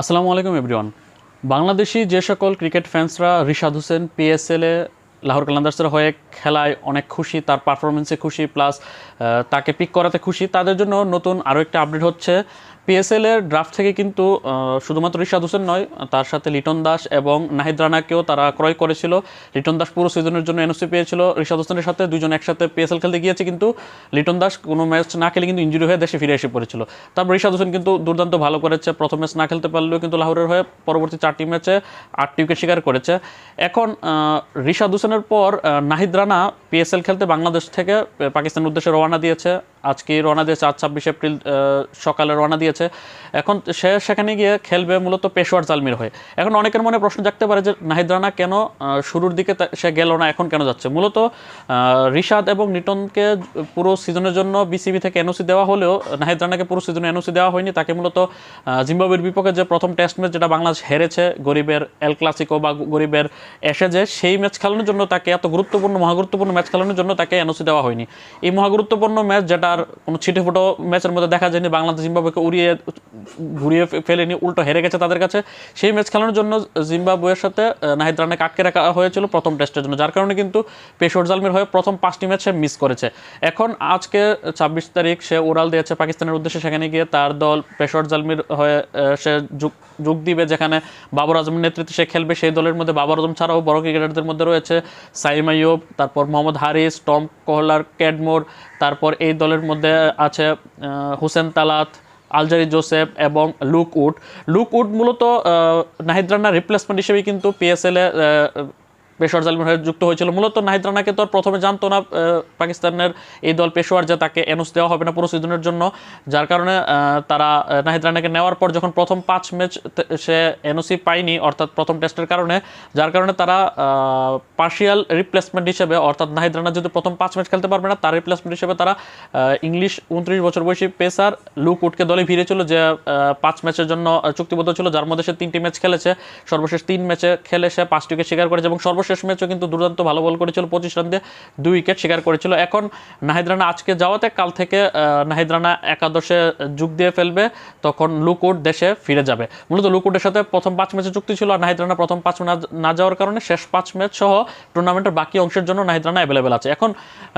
আসসালামু আলাইকুম, এভরিওয়ান। বাংলাদেশি যে সকল ক্রিকেট ফ্যান্সরা রিশাদ হোসেন পিএসএলে লাহোর কালান্দার্সের হয়ে খেলায় অনেক খুশি, তার পারফরমেন্সে খুশি প্লাস তাকে পিক করাতে খুশি, তাদের জন্য নতুন আরও একটা আপডেট হচ্ছে পিএসএল এর ড্রাফট থেকে কিন্তু শুধুমাত্র রিশাদ হোসেন নয়, তার সাথে লিটন দাস এবং নাহিদ রানাকেও তারা ক্রয় করেছিল। লিটন দাস পুরো সিজনের জন্য এনওসি পেয়েছিল। ঋষাদ হোসেনের সাথে দুজন একসাথে পিএসএল খেলতে গিয়েছে কিন্তু লিটন দাস কোনো ম্যাচ না খেলে কিন্তু ইঞ্জুরি হয়ে দেশে ফিরে এসে পড়েছিল। তারপর রিশাদ হোসেন কিন্তু দুর্দান্ত ভালো করেছে। প্রথম ম্যাচ না খেলতে পারলেও কিন্তু লাহোরের হয়ে পরবর্তী চারটি ম্যাচে আটটি উইকেট শিকার করেছে। এখন রিশাদ হোসেনের পর নাহিদ রানা পিএসএল খেলতে বাংলাদেশ থেকে পাকিস্তানের উদ্দেশ্যে রওনা দিয়েছে। আজকে রওনা দিয়েছে, আজ ছাব্বিশে এপ্রিল সকালে রওনা দিয়েছে। এখন সে সেখানে গিয়ে খেলবে মূলত পেশোয়ার জালমির হয়ে। এখন অনেকের মনে প্রশ্ন জাগতে পারে যে, নাহিদ রানা কেন শুরুর দিকে সে গেল না, এখন কেন যাচ্ছে? মূলত রিশাদ এবং নিটনকে পুরো সিজনের জন্য বিসিবি থেকে এনওসি দেওয়া হলেও, নাহিদ রানাকে পুরো সিজনে এনওসি দেওয়া হয়নি। তাকে মূলত জিম্বাবুয়ের বিপক্ষে যে প্রথম টেস্ট ম্যাচ যেটা বাংলাদেশ হেরেছে, গরিবের এল ক্লাসিকো বা গরিবের এসে যে সেই ম্যাচ খেলানোর জন্য তাকে এত গুরুত্বপূর্ণ, মহাগুরুত্বপূর্ণ ম্যাচ খেলানোর জন্য তাকে এনওসি দেওয়া হয়নি। এই মহাগুরুত্বপূর্ণ ম্যাচ যেটার কোনো ছিটে ফুটো ম্যাচের মধ্যে দেখা যায়নি। বাংলাদেশ জিম্বাবুয়েকে উড়িয়ে, ঘুরিয়ে ফেলেনি উল্টো হেরে গেছে তাদের কাছে। সেই ম্যাচ খেলানোর জন্য জিম্বাবুয়ের সাথে নাহিদ রানাকে আটকে রাখা হয়েছিল প্রথম টেস্টের জন্য, যার কারণে কিন্তু পেশোর জালমির হয়ে প্রথম পাঁচটি ম্যাচ সে মিস করেছে। এখন আজকে ছাব্বিশ তারিখ সে উড়াল দিয়েছে পাকিস্তানের উদ্দেশ্যে, সেখানে গিয়ে তার দল পেশোর জালমির হয়ে সে যোগ যোগ দিবে, যেখানে বাবর আজমের নেতৃত্বে সে খেলবে। সেই দলের মধ্যে বাবর আজম ছাড়াও বড় ক্রিকেটারদের মধ্যে রয়েছে সাইম আইয়ুব, তারপর মোহাম্মদ হারিস, টম কোহলার ক্যাডমোর তারপর এই দলের মধ্যে আছে হুসেন তালাত, আলজারি জোসেফ এবং লুক উড। লুক উড মূলত নাহিদ রানার রিপ্লেসমেন্ট হিসেবে কিন্তু পিএসএল এ পেশোয়ার জালমির হয়ে যুক্ত হয়েছিল। মূলত নাহিদ রানাকে তো আর প্রথমে জানতো না পাকিস্তানের এই দল পেশোয়ার, যে তাকে এনওস দেওয়া হবে না পুরো সিজনের জন্য। যার কারণে তারা নাহিদ রানাকে নেওয়ার পর যখন প্রথম পাঁচ ম্যাচ সে এনওসি পায়নি, অর্থাৎ প্রথম টেস্টের কারণে, যার কারণে তারা পার্শিয়াল রিপ্লেসমেন্ট হিসেবে, অর্থাৎ নাহিদ রানা যদি প্রথম পাঁচ ম্যাচ খেলতে পারবে না, তার রিপ্লেসমেন্ট হিসেবে তারা ইংলিশ উনত্রিশ বছর বয়সী পেসার লুক উডকে দলে ভিড়েছিল যে পাঁচ ম্যাচের জন্য চুক্তিবদ্ধ ছিল, যার মধ্যে সে তিনটি ম্যাচ খেলেছে। সর্বশেষ তিন ম্যাচে খেলে সে পাঁচটিকে শিকার করেছে এবং সর্বশেষ ম্যাচও কিন্তু দুর্দান্ত ভালো বল করেছিল, পঁচিশ রান দিয়ে দুই উইকেট শিকার করেছিল। এখন নাহিদ রানা আজকে যাওয়াতে, কাল থেকে নাহিদ রানা একাদশে যোগ দিয়ে ফেলবে, তখন লুকউড দেশে ফিরে যাবে। মূলত লুকউডের সাথে প্রথম পাঁচ ম্যাচে চুক্তি ছিল আর নাহিদ রানা প্রথম পাঁচ না- যাওয়ার কারণে শেষ পাঁচ ম্যাচ সহ টুর্নামেন্টের বাকি অংশের জন্য নাহিদ রানা অ্যাভেলেবেল আছে। এখন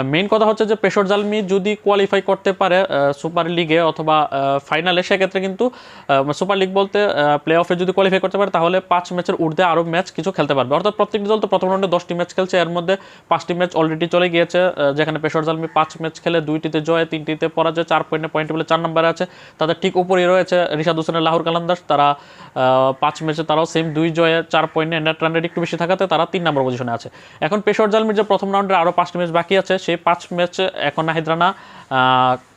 মেইন কথা হচ্ছে যে পেশর জালমি যদি কোয়ালিফাই করতে পারে সুপার লিগে অথবা ফাইনালে সেক্ষেত্রে কিন্তু সুপার লিগ বলতে প্লে অফে যদি কোয়ালিফাই করতে পারে, তাহলে পাঁচ ম্যাচের ঊর্ধ্বে আরও ম্যাচ কিছু খেলতে পারবে। অর্থাৎ প্রত্যেকটি দল তো প্রথম রাউন্ডে দশটি ম্যাচ খেলছে। এর মধ্যে পাঁচটি ম্যাচ অলরেডি চলে গিয়েছে যেখানে পেশর জালমি পাঁচ ম্যাচ খেলে দুইটিতে জয়, তিনটিতে পরাজয়, চার পয়েন্টে পয়েন্ট বলে চার নম্বরে আছে। তাদের ঠিক উপরেই রয়েছে রিশাদ হোসেনের লাহোর কালান্দাস তারা পাঁচ ম্যাচে তারাও সেম দুই জয়ে চার পয়েন্টে নেট রান একটু বেশি থাকাতে তারা তিন নম্বর পজিশনে আছে। এখন পেশর জালমির যে প্রথম রাউন্ডে আরও পাঁচটি ম্যাচ বাকি আছে, সেই পাঁচ ম্যাচ এখন নাহিদ রানা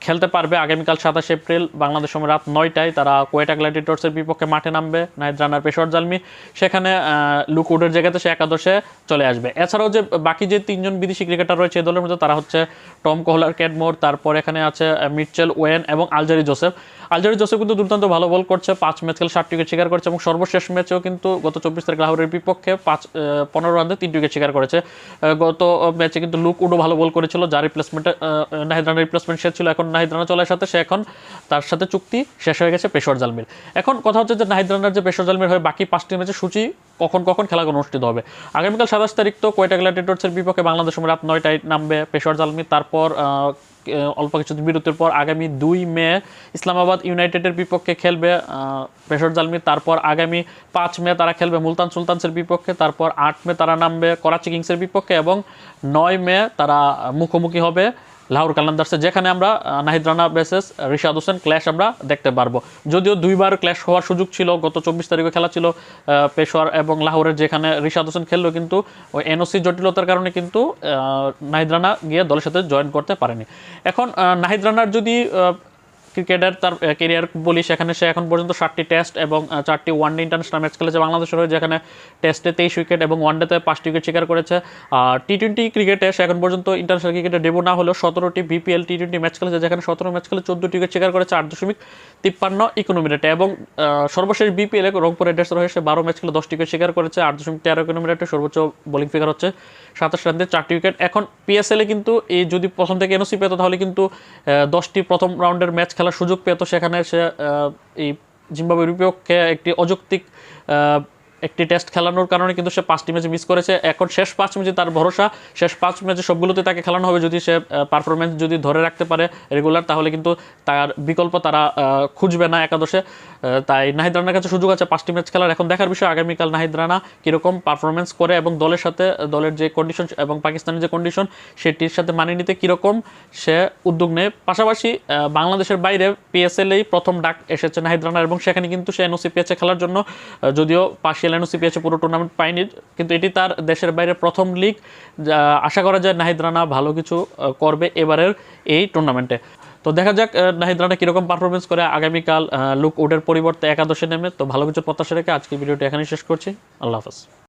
খেলতে পারবে আগামীকাল সাতাশ এপ্রিল বাংলাদেশ সময় রাত নয়টায়। তারা কোয়েটা গ্ল্যাডিটর্সের বিপক্ষে মাঠে নামবে নাহিদ রানার পেশর জালমি। সেখানে লুকউডের জায়গাতে সে একাদশে চলে আসবে। এছাড়াও যে বাকি যে তিনজন বিদেশি ক্রিকেটার রয়েছে এই দলের মধ্যে তারা হচ্ছে টম কোহলার ক্যাডমোর তারপর এখানে আছে মিটচেল ওয়েন এবং আলজারি জোসেফ। আলজারি জোসেফ কিন্তু দুর্দান্ত ভালো বল করছে, পাঁচ ম্যাচ খেলে ষাট উইকেট শিকার করেছে এবং সর্বশেষ ম্যাচেও কিন্তু গত চব্বিশ তারিখ লাহোরের বিপক্ষে পাঁচ পনেরো রানে তিনটি উইকেট শিকার করেছে। গত ম্যাচে কিন্তু লুক উডও ভালো বল করেছিল যার রিপ্লেসমেন্টে নাহিদ রানার রিপ্লেসমেন্ট সে ছিল, এখন নাহিদ রানা চলার সাথে সে এখন তার সাথে চুক্তি শেষ হয়ে গেছে পেশোয়ার জালমির এখন কথা হচ্ছে যে নাহিদ রানার যে পেশোয়ার জালমির হয়ে বাকি পাঁচটি ম্যাচের সূচি কখন কখন খেলা অনুষ্ঠিত হবে? আগামীকাল সাতাশ তারিখ তো কোয়েটা গ্ল্যাডিটর্সের বিপক্ষে বাংলাদেশ সময় রাত নয়টায় নামবে পেশোয়ার জালমি তারপর অল্প কিছুদিন বিরতির পর আগামী দুই মে ইসলামাবাদ ইউনাইটেডের বিপক্ষে খেলবে পেশর জালমি তারপর আগামী পাঁচ মে তারা খেলবে মুলতান সুলতানসের বিপক্ষে। তারপর আট মে তারা নামবে করাচি কিংসের বিপক্ষে এবং নয় মে তারা মুখোমুখি হবে। লাহোর কালান্দার্সে যেখানে আমরা নাহিদ রানা বেসেস রিশাদ হোসেন ক্ল্যাশ আমরা দেখতে পারব। যদিও দুইবার ক্ল্যাশ হওয়ার সুযোগ ছিল, গত চব্বিশ তারিখে খেলা ছিল পেশোয়ার এবং লাহোরের যেখানে রিশাদ হোসেন খেললো কিন্তু ওই এনওসি জটিলতার কারণে কিন্তু নাহিদ রানা গিয়ে দলের সাথে জয়েন করতে পারেনি। এখন নাহিদ রানার যদি ক্রিকেটার তার কেরিয়ার বলি, সেখানে সে এখন পর্যন্ত ষাটটি টেস্ট এবং চারটি ওয়ানডে ইন্টারন্যাশনাল ম্যাচ খেলেছে বাংলাদেশের হয়ে, যেখানে টেস্টে তেইশ উইকেট এবং ওয়ানডেতে পাঁচটি উইকেট শিকার করেছে। আর টি টোয়েন্টি ক্রিকেটে সে এখন পর্যন্ত ইন্টারন্যাশনাল ক্রিকেটে ডেবু না হলেও সতেরোটি বিপিএল টি টোয়েন্টি ম্যাচ খেলেছে, যেখানে সতেরো ম্যাচ খেলে চোদ্দটি উইকেট শিকার করেছে, আট দশমিক তিপ্পান্ন ইকোনমি রেটে এবং সর্বশেষ বিপিএল রংপুর রাইডার্সের হয়ে সে বারো ম্যাচ খেলে দশটি উইকেট শিকার করেছে, আট দশমিক তেরো ইকোনমি রেটে সর্বোচ্চ বোলিং ফিগার হচ্ছে সাতাশ রান দিয়ে চারটি উইকেট এখন পিএসএল কিন্তু এই যদি প্রথম থেকে এনওসি পেত, তাহলে কিন্তু দশটি প্রথম রাউন্ডের ম্যাচ খেলার সুযোগ পেত সেখানে সে এই জিম্বাবুয়ের বিপক্ষে একটি অযৌক্তিক একটি টেস্ট খেলানোর কারণে কিন্তু সে পাঁচটি ম্যাচে মিস করেছে। এখন শেষ পাঁচ ম্যাচে তার ভরসা, শেষ পাঁচ ম্যাচে সবগুলোতে তাকে খেলানো হবে। যদি সে পারফরমেন্স যদি ধরে রাখতে পারে রেগুলার তাহলে কিন্তু তার বিকল্প তারা খুঁজবে না একাদশে। তাই নাহিদ রানার কাছে সুযোগ আছে পাঁচটি ম্যাচ খেলার। এখন দেখার বিষয়, আগামীকাল নাহিদ রানা কীরকম পারফরমেন্স করে এবং দলের সাথে, দলের যে কন্ডিশন এবং পাকিস্তানের যে কন্ডিশন সেটির সাথে মানিয়ে নিতে কীরকম সে উদ্যোগ নেয়। পাশাপাশি বাংলাদেশের বাইরে পিএসএলেই প্রথম ডাক এসেছে নাহিদ রানার এবং সেখানে কিন্তু সে এনওসি পেয়েছে খেলার জন্য। যদিও পার্সিয়াল এনওসি সিপিএসে পুরো টুর্নামেন্ট পায়নি, কিন্তু এটি তার দেশের বাইরে প্রথম লিগ আশা করা যায় নাহিদ রানা ভালো কিছু করবে এবারের এই টুর্নামেন্টে তো দেখা যাক নাহিদ রানা কীরকম পারফরমেন্স করে আগামীকাল লুক উডের পরিবর্তে একাদশে নেমে। তো ভালো কিছু প্রত্যাশা রেখে আজকে ভিডিওটি এখানেই শেষ করছি। আল্লাহ হাফেজ।